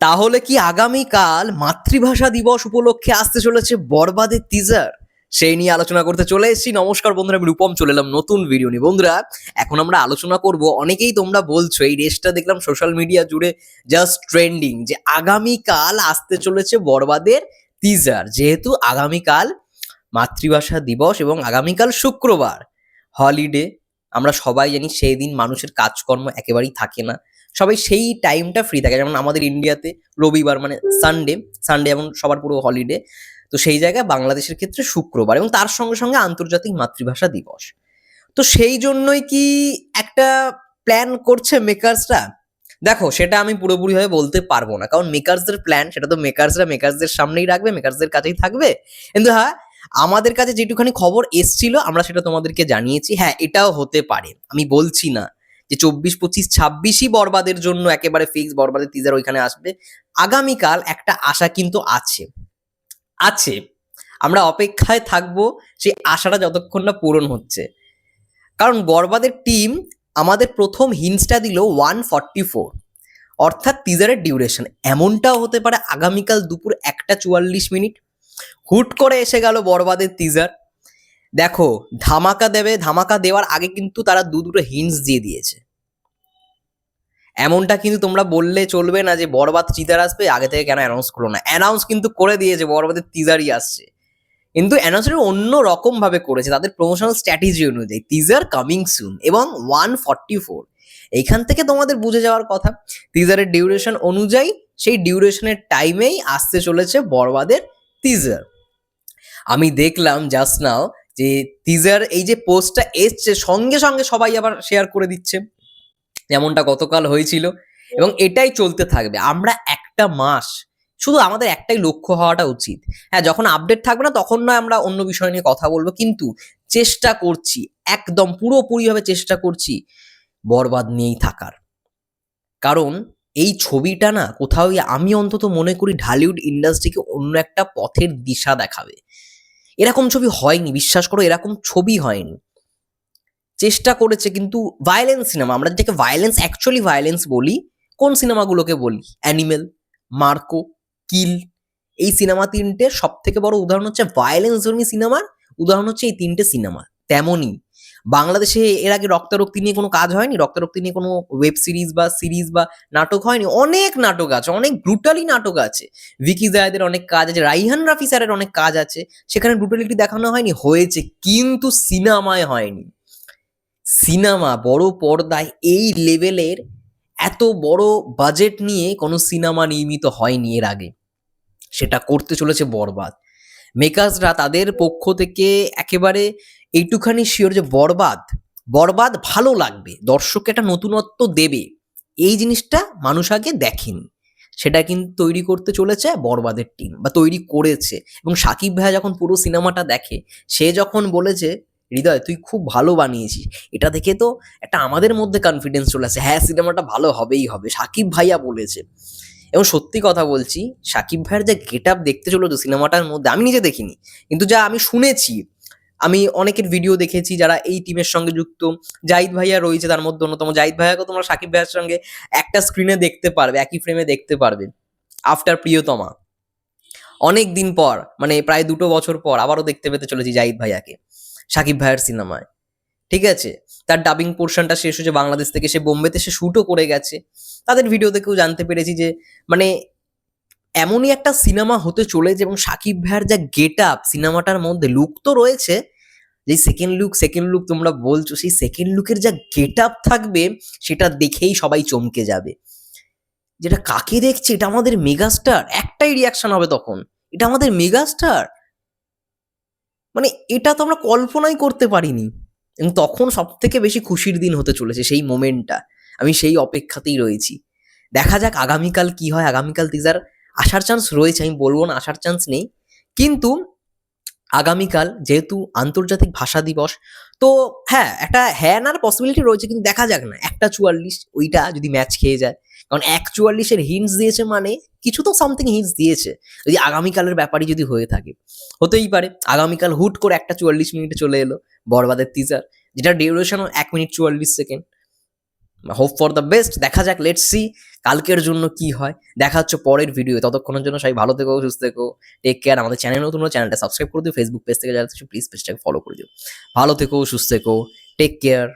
তাহলে কি আগামীকাল মাতৃভাষা দিবস উপলক্ষে আসতে চলেছে বরবাদের টিজার সেই নিয়ে আলোচনা করতে চলে এসেছি। নমস্কার বন্ধুরা, আমি রূপম, চলে এলাম নতুন ভিডিও নিয়ে। বন্ধুরা, এখন আমরা আলোচনা করব, অনেকেই তোমরা বলছো, এই রেসটা দেখলাম সোশ্যাল মিডিয়া জুড়ে জাস্ট ট্রেন্ডিং যে আগামীকাল আসতে চলেছে বরবাদের টিজার যেহেতু আগামীকাল মাতৃভাষা দিবস এবং আগামীকাল শুক্রবার হলিডে আমরা সবাই জানি সেই দিন মানুষের কাজকর্ম একেবারেই থাকে না। সবাই সেই টাইমটা ফ্রি থাকে। যেমন আমাদের ইন্ডিয়াতে রবিবার মানে সানডে সানডে যেমন সবার পুরো হলিডে তো সেই জায়গায় বাংলাদেশের ক্ষেত্রে শুক্রবার এবং তার সঙ্গে সঙ্গে আন্তর্জাতিক মাতৃভাষা দিবস। তো সেই জন্যই কি একটা প্ল্যান করছে মেকার্সরা দেখো, সেটা আমি পুরোপুরিভাবে বলতে পারব না। কারণ মেকার্সদের প্ল্যান সেটা তো মেকার্সরা মেকার্সদের সামনেই রাখবে মেকার্সদের কাছেই থাকবে। কিন্তু হ্যাঁ আমাদের কাছে যেটুখানি খবর এসছিল, আমরা সেটা তোমাদেরকে জানিয়েছি। হ্যাঁ এটাও হতে পারে। আমি বলছি না যে চব্বিশ, পঁচিশ, ছাব্বিশই বরবাদের জন্য একেবারে ফিক্স বরবাদের টিজার ওইখানে আসবে। আগামীকাল একটা আশা কিন্তু আছে। আছে। আমরা অপেক্ষায় থাকব সেই আশাটা যতক্ষণ না পূরণ হচ্ছে। কারণ বরবাদের টিম আমাদের প্রথম হিন্সটা দিল ওয়ান ফর্টি ফোর অর্থাৎ টিজারের ডিউরেশন এমনটাও হতে পারে আগামীকাল দুপুর একটা চুয়াল্লিশ মিনিট। হুট করে এসে গেল বরবাদের টিজার দেখো, ধামাকা দেবে, ধামাকা দেওয়ার আগে কিন্তু তারা দু দুটো হিন্টস দিয়ে দিয়েছে। এমনটা কিন্তু তোমরা বললে চলবে না যে বরবাদ টিজার আসবে, আগে থেকে কেন অ্যানাউন্স করল না। অ্যানাউন্স কিন্তু করে দিয়েছে, বরবাদের টিজারই আসছে। কিন্তু অ্যানাউন্সটা অন্য রকম ভাবে করেছে, তাদের প্রমোশনাল স্ট্র্যাটেজি অনুযায়ী। টিজার কামিং সুন এবং ওয়ান ফর্টি ফোর এইখান থেকে তোমাদের বুঝে যাওয়ার কথা টিজারের ডিউরেশন অনুযায়ী, সেই ডিউরেশনের টাইমেই আসতে চলেছে বরবাদের টিজার আমি দেখলাম জাস্ট নাও যে টিজার এই যে পোস্টটা এসছে, সঙ্গে সঙ্গে সবাই আবার শেয়ার করে দিচ্ছে। যেমনটা গতকাল হয়েছিল। এবং এটাই চলতে থাকবে। আমরা একটা মাস, শুধু আমাদের একটাই লক্ষ্য হওয়াটা উচিত। হ্যাঁ যখন আপডেট থাকবে না, তখন নয় আমরা অন্য বিষয় নিয়ে কথা বলব। কিন্তু চেষ্টা করছি, একদম পুরোপুরিভাবে চেষ্টা করছি, বরবাদ নিয়েই থাকার। কারণ এই ছবিটা না, কোথাও আমি অন্তত মনে করি ঢালিউড ইন্ডাস্ট্রিকে অন্য একটা পথের দিশা দেখাবে। এরকম ছবি হয়নি, বিশ্বাস করো এরকম ছবি হয়নি। চেষ্টা করেছে কিন্তু ভায়োলেন্স সিনেমা আমরা যেটাকে ভায়োলেন্স অ্যাকচুয়ালি ভায়োলেন্স বলি, কোন সিনেমাগুলোকে বলি? অ্যানিমেল মার্কো কিল এই সিনেমা তিনটে সব থেকে বড় উদাহরণ হচ্ছে ভায়োলেন্স ধর্মী সিনেমার উদাহরণ হচ্ছে এই তিনটে সিনেমা তেমনই। বাংলাদেশে এর আগে রক্তারক্তি নিয়ে কোনো কাজ হয়নি? রক্তারক্তি নিয়ে কোনো ওয়েব সিরিজ বা সিরিজ বা নাটক হয়নি? অনেক নাটক আছে, অনেক ব্রুটালি নাটক আছে। ভিকি জায়দের অনেক কাজ আছে রাইহান রাফি স্যারের অনেক কাজ আছে, সেখানে ব্রুটালিটি দেখানো হয়নি, হয়েছে কিন্তু সিনেমায় হয়নি। সিনেমা বড় পর্দায় এই লেভেলের এত বড় বাজেট নিয়ে কোনো সিনেমা নির্মিত হয়নি এর আগে। সেটা করতে চলেছে বরবাদ। মেকার্সরা তাদের পক্ষ থেকে একেবারে এইটুখানি শিওর যে বরবাদ বরবাদ ভালো লাগবে, দর্শককে একটা নতুনত্ব দেবে। এই জিনিসটা মানুষ আগে দেখেনি। সেটা কিন্তু তৈরি করতে চলেছে বরবাদের টিম বা তৈরি করেছে। এবং সাকিব ভাইয়া যখন পুরো সিনেমাটা দেখে, সে যখন বলেছে হৃদয়, তুই খুব ভালো বানিয়েছিস। এটা দেখে তো একটা আমাদের মধ্যে কনফিডেন্স চলে আসে হ্যাঁ সিনেমাটা ভালো হবেই হবে। সাকিব ভাইয়া বলেছে। এবং সত্যি কথা বলছি, সাকিব ভাইয়ের যে গেট আপ দেখতে চলো তো সিনেমাটার মধ্যে, আমি নিজে দেখিনি। কিন্তু যা আমি শুনেছি আমি অনেকের ভিডিও দেখেছি যারা এই টিমের সঙ্গে যুক্ত। জাহিদ ভাইয়া রয়েছে তার মধ্যে অন্যতম। জাহিদ ভাইয়াকে তোমরা সাকিব ভাইয়ার সঙ্গে একটা স্ক্রিনে দেখতে পারবে, একই ফ্রেমে দেখতে পারবে। আফটার প্রিয়তমা। অনেক দিন পর মানে প্রায় দুটো বছর পর আবারও দেখতে পেতে চলেছি জাহিদ ভাইয়াকে সাকিব ভাইয়ের সিনেমায় ঠিক আছে? তার ডাবিং পোর্শনটা শেষ হয়েছে বাংলাদেশ থেকে। সে বোম্বেতে সে শ্যুটও করে গেছে। তাদের ভিডিও দেখেও জানতে পেরেছি যে মানে এমনই একটা সিনেমা হতে চলেছে এবং সাকিব ভাইয়ের যা গেট আপ সিনেমাটার মধ্যে লুক তো রয়েছে যে সেকেন্ড লুক সেকেন্ড লুক তোমরা বলছো, সেই সেকেন্ড লুকের যা গেট আপ থাকবে, সেটা দেখেই সবাই চমকে যাবে। যেটা কাকে দেখছে, এটা আমাদের মেগাস্টার একটাই রিয়াকশন হবে তখন। এটা আমাদের মেগাস্টার মানে এটা তো আমরা কল্পনাই করতে পারিনি। এবং তখন সব থেকে বেশি খুশির দিন হতে চলেছে সেই মোমেন্টটা আমি সেই অপেক্ষাতেই রয়েছি। দেখা যাক আগামীকাল কি হয়, আগামীকাল টিজার আসার চান্স রয়েছে, আমি বলব না আসার চান্স নেই। কিন্তু আগামীকাল যেহেতু আন্তর্জাতিক ভাষা দিবস, তো হ্যাঁ একটা হ্যাঁ নার পসিবিলিটি রয়েছে, কিন্তু দেখা যাক না। একটা চুয়াল্লিশ, ওইটা যদি ম্যাচ খেয়ে যায়। কারণ এক চুয়াল্লিশের হিন্টস দিয়েছে মানে কিছু তো সামথিং হিন্টস দিয়েছে। যদি আগামীকালের ব্যাপারই যদি হয়ে থাকে। হতেই পারে, আগামীকাল হুট করে একটা চুয়াল্লিশ মিনিটে চলে এলো বরবাদের টিজার যেটা ডিউরেশন এক মিনিট চুয়াল্লিশ second hope for the best দেখা যাক লেট সি কালকের জন্য কি হয়। দেখা হচ্ছে পরের ভিডিও ততক্ষণের জন্য সবাই ভালো থেকো, সুস্থ থেকো। টেক কেয়ার আমাদের চ্যানেল নতুন চ্যানেলটা সাবস্ক্রাইব করে দিও। ফেসবুক পেজ থেকে যারা প্লিজ পেজটাকে ফলো করে দিও। ভালো থেকো, সুস্থ থেকো। Take care